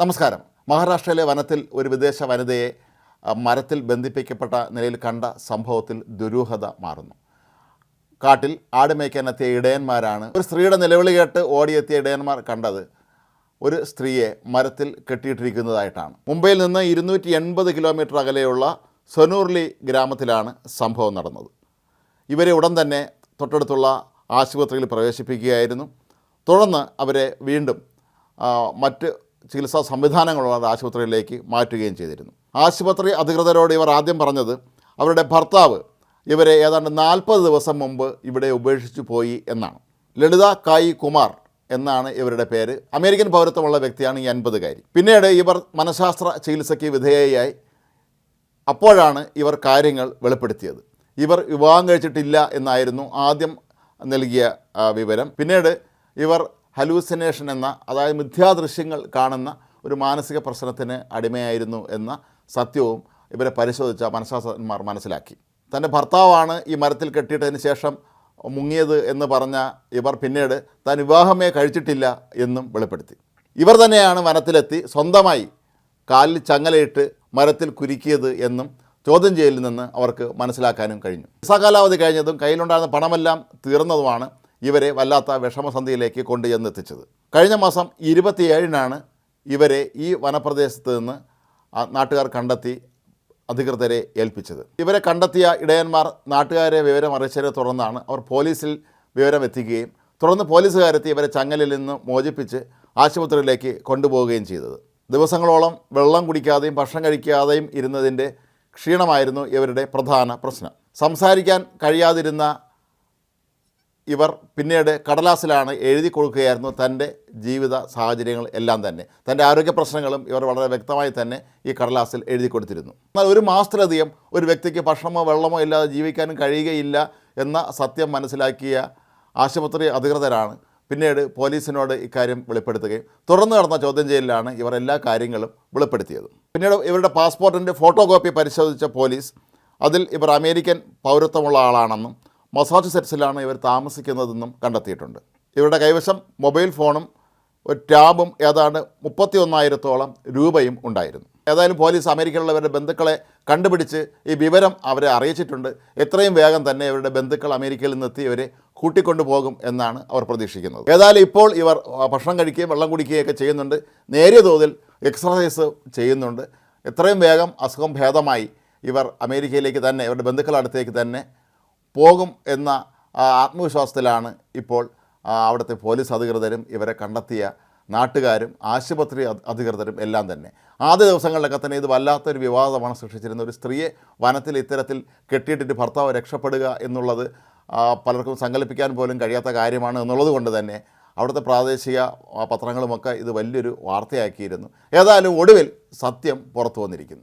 നമസ്കാരം. മഹാരാഷ്ട്രയിലെ വനത്തിൽ ഒരു വിദേശ വനിതയെ മരത്തിൽ ബന്ധിപ്പിക്കപ്പെട്ട നിലയിൽ കണ്ട സംഭവത്തിൽ ദുരൂഹത മാറുന്നു. കാട്ടിൽ ആടുമേയ്ക്കാനെത്തിയ ഇടയന്മാരാണ്. ഒരു സ്ത്രീയുടെ നിലവിളി കേട്ട് ഓടിയെത്തിയ ഇടയന്മാർ കണ്ടത് ഒരു സ്ത്രീയെ മരത്തിൽ കെട്ടിയിട്ടിരിക്കുന്നതായിട്ടാണ്. മുംബൈയിൽ നിന്ന് ഇരുന്നൂറ്റി എൺപത് കിലോമീറ്റർ അകലെയുള്ള സൊനൂർലി ഗ്രാമത്തിലാണ് സംഭവം നടന്നത്. ഇവരെ ഉടൻ തന്നെ തൊട്ടടുത്തുള്ള ആശുപത്രിയിൽ പ്രവേശിപ്പിക്കുകയായിരുന്നു. തുടർന്ന് അവരെ വീണ്ടും മറ്റ് ചികിത്സാ സംവിധാനങ്ങളുള്ള ആശുപത്രിയിലേക്ക് മാറ്റുകയും ചെയ്തിരുന്നു. ആശുപത്രി അധികൃതരോട് ഇവർ ആദ്യം പറഞ്ഞത് അവരുടെ ഭർത്താവ് ഇവരെ ഏതാണ്ട് നാൽപ്പത് ദിവസം മുമ്പ് ഇവിടെ ഉപേക്ഷിച്ചു പോയി എന്നാണ്. ലളിത കായി കുമാർ എന്നാണ് ഇവരുടെ പേര്. അമേരിക്കൻ പൗരത്വമുള്ള വ്യക്തിയാണ് ഈ അൻപതുകാരി. പിന്നീട് ഇവർ മനഃശാസ്ത്ര ചികിത്സയ്ക്ക് വിധേയയായി അപ്പോഴാണ് ഇവർ കാര്യങ്ങൾ വെളിപ്പെടുത്തിയത്. ഇവർ വിവാഹം കഴിച്ചിട്ടില്ല എന്നായിരുന്നു ആദ്യം നൽകിയ വിവരം. പിന്നീട് ഇവർ ഹലൂസിനേഷൻ എന്ന അതായത് മിഥ്യാദൃശ്യങ്ങൾ കാണുന്ന ഒരു മാനസിക പ്രശ്നത്തിന് അടിമയായിരുന്നു എന്ന സത്യവും ഇവരെ പരിശോധിച്ച മനഃശാസ്ത്രജ്ഞന്മാർ മനസ്സിലാക്കി. തന്റെ ഭർത്താവാണ് ഈ മരത്തിൽ കെട്ടിയിട്ടതിന് ശേഷം മുങ്ങിയത് എന്ന് പറഞ്ഞ ഇവർ പിന്നീട് താൻ വിവാഹമേ കഴിച്ചിട്ടില്ല എന്നും വെളിപ്പെടുത്തി. ഇവർ തന്നെയാണ് വനത്തിലെത്തി സ്വന്തമായി കാലിൽ ചങ്ങലയിട്ട് മരത്തിൽ കുരുക്കിയത് എന്നും ചോദ്യം ചെയ്യലിൽ നിന്ന് അവർക്ക് മനസ്സിലാക്കാനും കഴിഞ്ഞു. വിസ കാലാവധി കഴിഞ്ഞതും കയ്യിലുണ്ടായിരുന്ന പണമെല്ലാം തീർന്നതുമാണ് ഇവരെ വല്ലാത്ത വിഷമസന്ധിയിലേക്ക് കൊണ്ടുചെന്നെത്തിച്ചത്. കഴിഞ്ഞ മാസം ഇരുപത്തിയേഴിനാണ് ഇവരെ ഈ വനപ്രദേശത്ത് നിന്ന് നാട്ടുകാർ കണ്ടെത്തി അധികൃതരെ ഏൽപ്പിച്ചത്. ഇവരെ കണ്ടെത്തിയ ഇടയന്മാർ നാട്ടുകാരെ വിവരം അറിയിച്ചതിനെ തുടർന്നാണ് അവർ പോലീസിൽ വിവരം എത്തിക്കുകയും തുടർന്ന് പോലീസുകാരെത്തി ഇവരെ ചങ്ങലിൽ നിന്ന് മോചിപ്പിച്ച് ആശുപത്രിയിലേക്ക് കൊണ്ടുപോവുകയും ചെയ്തത്. ദിവസങ്ങളോളം വെള്ളം കുടിക്കാതെയും ഭക്ഷണം കഴിക്കാതെയും ഇരുന്നതിന്റെ ക്ഷീണമായിരുന്നു ഇവരുടെ പ്രധാന പ്രശ്നം. സംസാരിക്കാൻ കഴിയാതിരുന്ന ഇവർ പിന്നീട് കടലാസിലാണ് എഴുതി കൊടുക്കുകയായിരുന്നു തന്റെ ജീവിത സാഹചര്യങ്ങൾ എല്ലാം തന്നെ. തന്റെ ആരോഗ്യ പ്രശ്നങ്ങളും ഇവർ വളരെ വ്യക്തമായി തന്നെ ഈ കടലാസിൽ എഴുതി കൊടുത്തിരുന്നു. എന്നാൽ ഒരു മാസത്തിലധികം ഒരു വ്യക്തിക്ക് ഭക്ഷണമോ വെള്ളമോ ഇല്ലാതെ ജീവിക്കാനും കഴിയുകയില്ല എന്ന സത്യം മനസ്സിലാക്കിയ ആശുപത്രി അധികൃതരാണ് പിന്നീട് പോലീസിനോട് ഇക്കാര്യം വെളിപ്പെടുത്തുകയും തുടർന്ന് നടന്ന ചോദ്യം ചെയ്യലിലാണ് ഇവർ എല്ലാ കാര്യങ്ങളും വെളിപ്പെടുത്തിയത്. പിന്നീട് ഇവരുടെ പാസ്പോർട്ടിന്റെ ഫോട്ടോ കോപ്പി പരിശോധിച്ച പോലീസ് അതിൽ ഇവർ അമേരിക്കൻ പൗരത്വമുള്ള ആളാണെന്നും മസാച്ചുസെറ്റ്സിലാണ് ഇവർ താമസിക്കുന്നതെന്നും കണ്ടെത്തിയിട്ടുണ്ട്. ഇവരുടെ കൈവശം മൊബൈൽ ഫോണും ഒരു ടാബും ഏതാണ്ട് മുപ്പത്തി ഒന്നായിരത്തോളം രൂപയും ഉണ്ടായിരുന്നു. ഏതായാലും പോലീസ് അമേരിക്കയിലുള്ളവരുടെ ബന്ധുക്കളെ കണ്ടുപിടിച്ച് ഈ വിവരം അവരെ അറിയിച്ചിട്ടുണ്ട്. എത്രയും വേഗം തന്നെ ഇവരുടെ ബന്ധുക്കൾ അമേരിക്കയിൽ നിന്നെത്തി ഇവരെ കൂട്ടിക്കൊണ്ടുപോകും എന്നാണ് അവർ പ്രതീക്ഷിക്കുന്നത്. ഏതായാലും ഇപ്പോൾ ഇവർ ഭക്ഷണം കഴിക്കുകയും വെള്ളം കുടിക്കുകയൊക്കെ ചെയ്യുന്നുണ്ട്. നേരിയ തോതിൽ എക്സർസൈസ് ചെയ്യുന്നുണ്ട്. എത്രയും വേഗം അസുഖം ഭേദമായി ഇവർ അമേരിക്കയിലേക്ക് തന്നെ ഇവരുടെ ബന്ധുക്കളുടെ അടുത്തേക്ക് തന്നെ പോകും എന്ന ആത്മവിശ്വാസത്തിലാണ് ഇപ്പോൾ അവിടുത്തെ പോലീസ് അധികൃതരും ഇവരെ കണ്ടെത്തിയ നാട്ടുകാരും ആശുപത്രി അധികൃതരും എല്ലാം തന്നെ. ആദ്യ ദിവസങ്ങളിലൊക്കെ തന്നെ ഇത് വല്ലാത്തൊരു വിവാദമാണ് സൃഷ്ടിച്ചിരുന്നത്. ഒരു സ്ത്രീയെ വനത്തിൽ ഇത്തരത്തിൽ കെട്ടിയിട്ടിട്ട് ഭർത്താവ് രക്ഷപ്പെടുക എന്നുള്ളത് പലർക്കും സങ്കല്പിക്കാൻ പോലും കഴിയാത്ത കാര്യമാണ് എന്നുള്ളത് കൊണ്ട് തന്നെ അവിടുത്തെ പ്രാദേശിക പത്രങ്ങളുമൊക്കെ ഇത് വലിയൊരു വാർത്തയാക്കിയിരുന്നു. ഏതായാലും ഒടുവിൽ സത്യം പുറത്തു വന്നിരിക്കുന്നു.